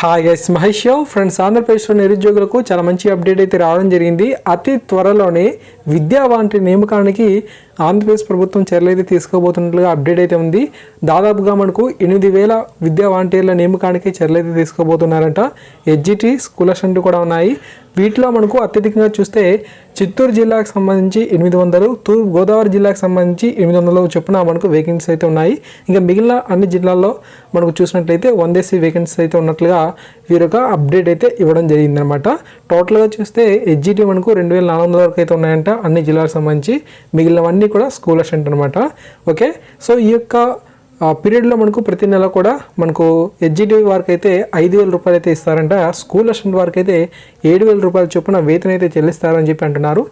Hi guys Mahesh friends ఆంధ్రప్రదేశ్లో నిరుద్యోగులకు చాలా మంచి అప్డేట్ అయితే రావడం జరిగింది. అతి త్వరలోనే విద్యా వాంటి నేమకానికి ఆంధ్రప్రదేశ్ ప్రభుత్వం చర్యలు అయితే తీసుకోబోతున్నట్లుగా అప్డేట్ అయితే ఉంది. దాదాపుగా మనకు ఎనిమిది వేల విద్యా వాంటీర్ల నియామకానికి చర్యలు అయితే తీసుకోబోతున్నారంట. హెచ్జిటి స్కూల్ అసిస్టెంట్ కూడా ఉన్నాయి. వీటిలో మనకు అత్యధికంగా చూస్తే చిత్తూరు జిల్లాకు సంబంధించి ఎనిమిది వందలు తూర్పు గోదావరి జిల్లాకు సంబంధించి ఎనిమిది వందలు చొప్పున మనకు వేకెన్సీ అయితే ఉన్నాయి. ఇంకా మిగిలిన అన్ని జిల్లాల్లో మనకు చూసినట్లయితే వందేసి వేకెన్సీ అయితే ఉన్నట్లుగా వీరొక అప్డేట్ అయితే ఇవ్వడం జరిగిందనమాట టోటల్గా చూస్తే హెచ్జిటి మనకు రెండు వేల నాలుగు వందల వరకు అయితే ఉన్నాయంట అన్ని జిల్లాలకు సంబంధించి మిగిలినవన్నీ కూడా స్కూల్ అసెంట్ అనమాట ఓకే సో ఈ యొక్క ఆ పీరియడ్లో మనకు ప్రతి నెల కూడా మనకు హెచ్జిటి వారికి అయితే ఐదు వేల రూపాయలు అయితే ఇస్తారంట. స్కూల్ అసిస్టెంట్ వారికి అయితే ఏడు వేల రూపాయల చొప్పున వేతన అయితే చెల్లిస్తారని చెప్పి అంటున్నారు.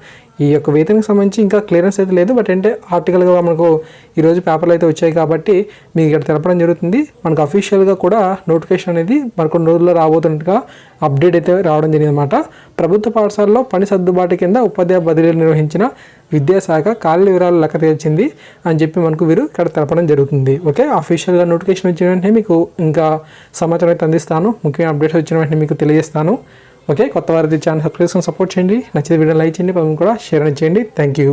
ఈ యొక్క వేతనకి సంబంధించి ఇంకా క్లియరెన్స్ అయితే లేదు. బట్ అంటే ఆర్టికల్గా మనకు ఈరోజు పేపర్లు అయితే వచ్చాయి కాబట్టి మీకు ఇక్కడ తెలపడం జరుగుతుంది. మనకు అఫీషియల్గా కూడా నోటిఫికేషన్ అనేది మరికొన్ని రోజుల్లో రాబోతున్నట్టుగా అప్డేట్ అయితే రావడం జరిగింది అనమాట ప్రభుత్వ పాఠశాలలో పని సర్దుబాటు కింద ఉపాధ్యాయ బదిలీలు నిర్వహించిన విద్యాశాఖ ఖాళీ వివరాలు లెక్క తీర్చింది అని చెప్పి మనకు వీరు ఇక్కడ తెలపడం జరుగుతుంది. ఓకే? అఫీషియల్గా నోటిఫికేషన్ వచ్చిన వెంటనే మీకు ఇంకా సమాచారం అయితే అందిస్తాను. ముఖ్యమైన అప్డేట్స్ వచ్చిన వెంటనే మీకు తెలియజేస్తాను. ఓకే కొత్త వారి ఛానల్ సబ్స్క్రైబ్ సపోర్ట్ చేయండి. నచ్చిన వీడియో లైక్ చేయండి పక్కన కూడా షేర్ చేయండి. Thank you